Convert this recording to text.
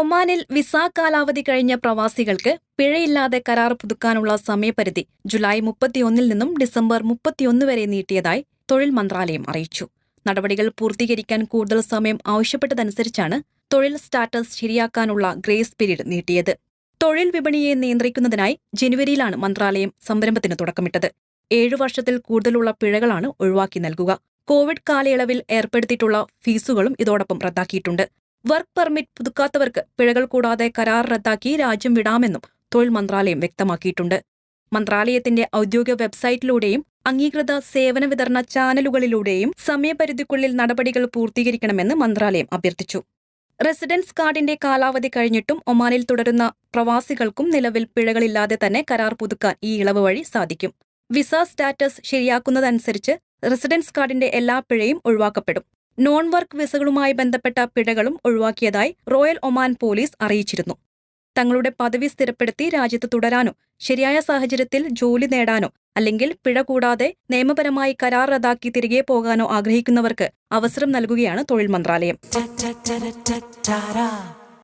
ഒമാനിൽ വിസ കാലാവധി കഴിഞ്ഞ പ്രവാസികൾക്ക് പിഴയില്ലാതെ കരാർ പുതുക്കാനുള്ള സമയപരിധി ജൂലൈ മുപ്പത്തിയൊന്നിൽ നിന്നും ഡിസംബർ മുപ്പത്തിയൊന്ന് വരെ നീട്ടിയതായി തൊഴിൽ മന്ത്രാലയം അറിയിച്ചു. നടപടികൾ പൂർത്തീകരിക്കാൻ കൂടുതൽ സമയം ആവശ്യപ്പെട്ടതനുസരിച്ചാണ് തൊഴിൽ സ്റ്റാറ്റസ് ശരിയാക്കാനുള്ള ഗ്രേസ് പീരീഡ് നീട്ടിയത്. തൊഴിൽ വിപണിയെ നിയന്ത്രിക്കുന്നതിനായി ജനുവരിയിലാണ് മന്ത്രാലയം സംരംഭത്തിന് തുടക്കമിട്ടത്. ഏഴു വർഷത്തിൽ കൂടുതലുള്ള പിഴകളാണ് ഒഴിവാക്കി നൽകുക. കോവിഡ് കാലയളവിൽ ഏർപ്പെടുത്തിയിട്ടുള്ള ഫീസുകളും ഇതോടൊപ്പം റദ്ദാക്കിയിട്ടുണ്ട്. വർക്ക് പെർമിറ്റ് പുതുക്കാത്തവർക്ക് പിഴകൾ കൂടാതെ കരാർ റദ്ദാക്കി രാജ്യം വിടാമെന്നും തൊഴിൽ മന്ത്രാലയം വ്യക്തമാക്കിയിട്ടുണ്ട്. മന്ത്രാലയത്തിന്റെ ഔദ്യോഗിക വെബ്സൈറ്റിലൂടെയും അംഗീകൃത സേവന വിതരണ ചാനലുകളിലൂടെയും സമയപരിധിക്കുള്ളിൽ നടപടികൾ പൂർത്തീകരിക്കണമെന്ന് മന്ത്രാലയം അഭ്യർത്ഥിച്ചു. റെസിഡൻസ് കാർഡിന്റെ കാലാവധി കഴിഞ്ഞിട്ടും ഒമാനിൽ തുടരുന്ന പ്രവാസികൾക്കും നിലവിൽ പിഴകളില്ലാതെ തന്നെ കരാർ പുതുക്കാൻ ഈ ഇളവ് വഴി സാധിക്കും. വിസ സ്റ്റാറ്റസ് ശരിയാക്കുന്നതനുസരിച്ച് റെസിഡൻസ് കാർഡിന്റെ എല്ലാ പിഴയും ഒഴിവാക്കപ്പെടും. നോൺ വർക്ക് വിസകളുമായി ബന്ധപ്പെട്ട പിഴകളും ഒഴിവാക്കിയതായി റോയൽ ഒമാൻ പോലീസ് അറിയിച്ചിരുന്നു തങ്ങളുടെ പദവി സ്ഥിരപ്പെടുത്തി രാജ്യത്ത് തുടരാനോ ശരിയായ സാഹചര്യത്തിൽ ജോലി നേടാനോ അല്ലെങ്കിൽ പിഴ കൂടാതെ നിയമപരമായി കരാർ റദ്ദാക്കി തിരികെ പോകാനോ ആഗ്രഹിക്കുന്നവർക്ക് അവസരം നൽകുകയാണ് തൊഴിൽ മന്ത്രാലയം.